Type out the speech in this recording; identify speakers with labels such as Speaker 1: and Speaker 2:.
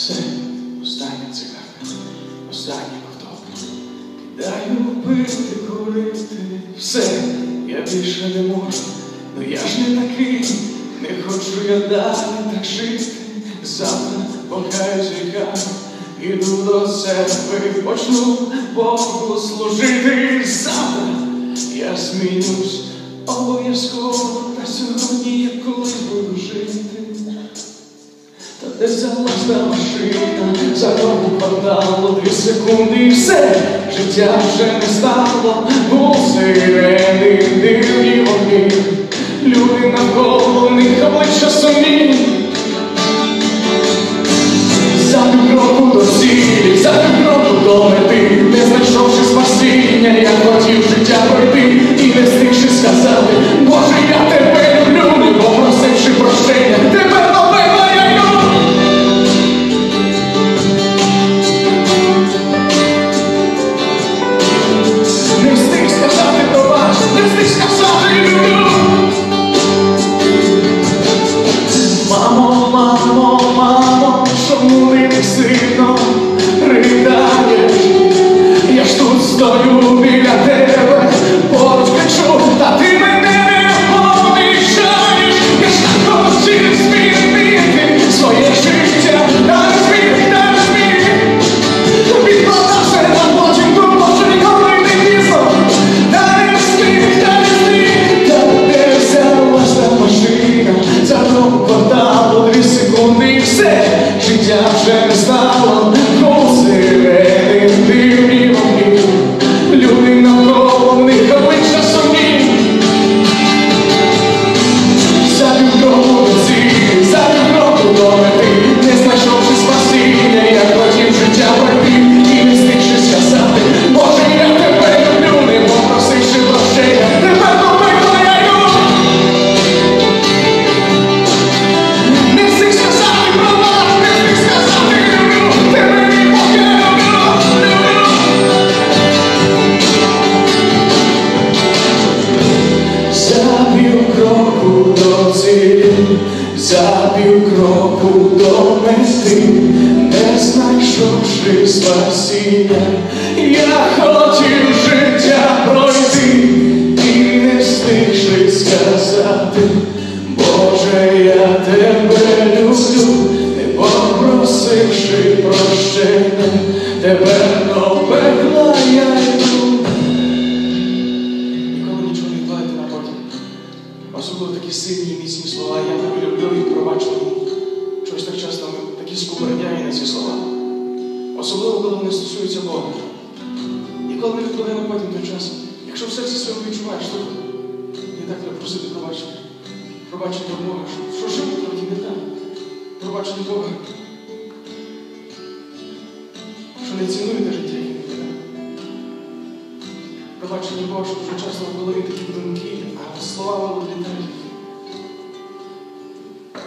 Speaker 1: Все, остання цигарка, останній ковток. Кидаю пити, курити, все, я більше не можу, ну я ж не такий, не хочу я далі так жити. Завтра покаюсь вікам, іду до церкви, почну Богу служити. Завтра я змінюсь обов'язково, та сьогодні я колись буду жити. Та де залазна машина, за кому подало дві секунди і все, життя вже не стало, у сирени, дивні вогні, люди навколо них обличчя сумні. За півкроку до мети, не знайшовши спасіння, я хотів життя пройти і не встигши сказати, Боже, я тебе люблю, не попросивши прощення, тебе сильні міцні слова. Я тебе люблю і пробач мені. Чогось так часто ми такі скупердяї на ці слова. Особливо, коли вони стосуються Бога. Ніколи не відкладай на потім той час. Якщо в серці своєму відчуваєш, то не так треба просити пробачення. Пробачення Бога, що, жити трохи не так. Пробачення Бога. Що не цінуєте життя. Пробачення Бога, що дуже часто в голові такі думки, а слова вилітають.